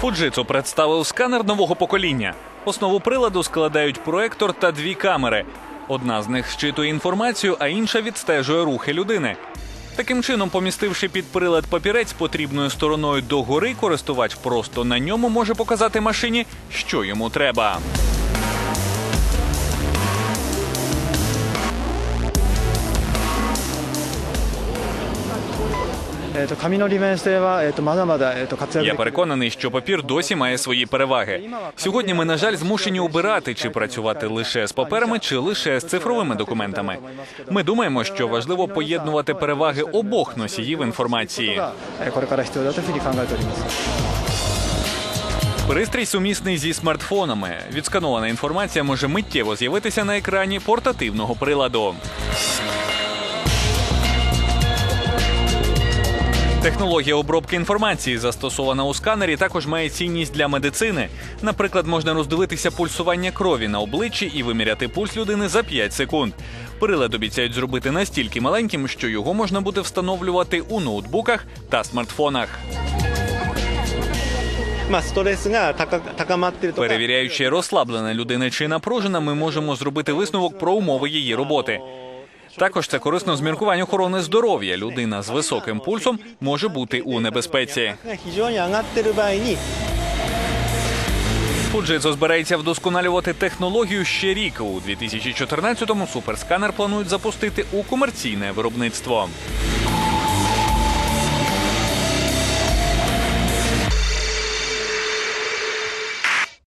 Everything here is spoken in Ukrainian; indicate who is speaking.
Speaker 1: Fujitsu представив сканер нового покоління. Основу приладу складають проектор та дві камери. Одна з них щитує інформацію, а інша відстежує рухи людини. Таким чином, помістивши під прилад папірець потрібною стороною догори, користувач просто на ньому може показати машині, що йому треба. Я переконаний, що папір досі має свої переваги. Сьогодні ми, на жаль, змушені обирати, чи працювати лише з паперами, чи лише з цифровими документами. Ми думаємо, що важливо поєднувати переваги обох носіїв інформації. Пристрій сумісний зі смартфонами. Відсканована інформація може миттєво з'явитися на екрані портативного приладу. Технологія обробки інформації, застосована у сканері, також має цінність для медицини. Наприклад, можна роздивитися пульсування крові на обличчі і виміряти пульс людини за 5 секунд. Прилад обіцяють зробити настільки маленьким, що його можна буде встановлювати у ноутбуках та смартфонах. Перевіряючи розслаблена людина чи напружена, ми можемо зробити висновок про умови її роботи. Також це корисно з міркувань охорони здоров'я. Людина з високим пульсом може бути у небезпеці. Фуджицо збирається вдосконалювати технологію ще рік. У 2014-му суперсканер планують запустити у комерційне виробництво.